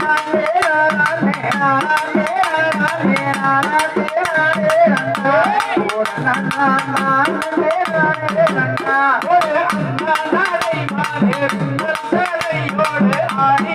Bye. ஆடி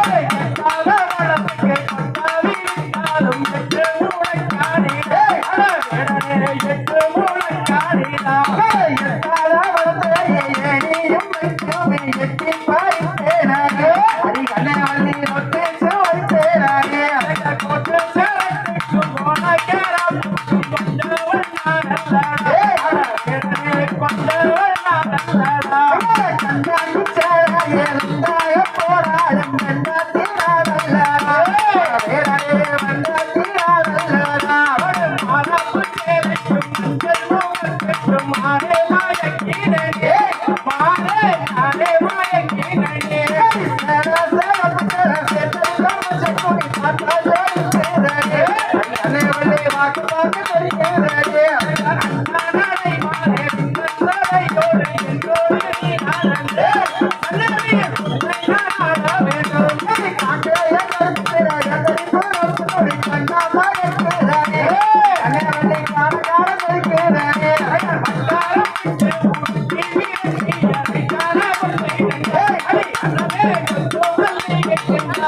கொண்ட நல்லடா Thank you.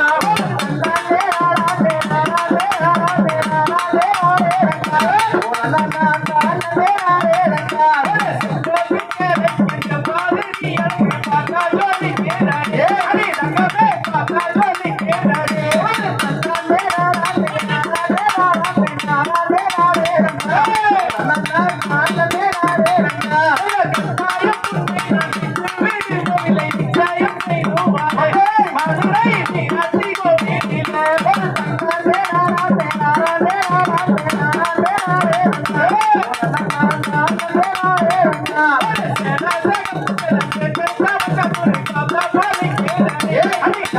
வீரன் கொண்டேனே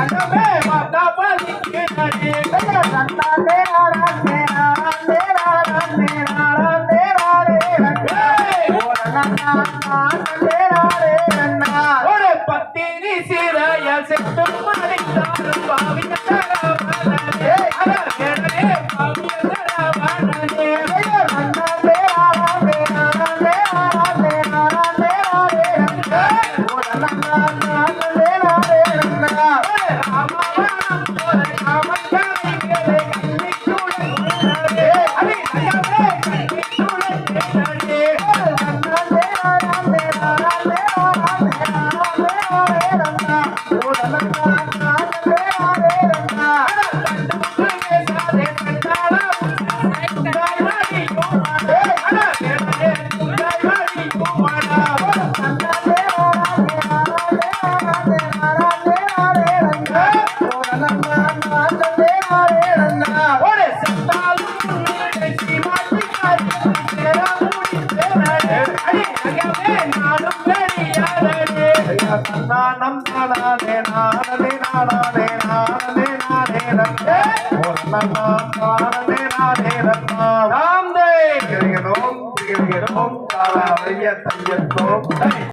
ஒரு மறைந்தாலும் ஐயா தன்னானம் தானானே நானே நானானே நானே நானே நன்னே ஒரு நன்னாம் தானே நானே நன்னாம் ராம்தேவ் திகழ்கிறோம் திகழ்கிறோம் காலாவைய தையத்தோம்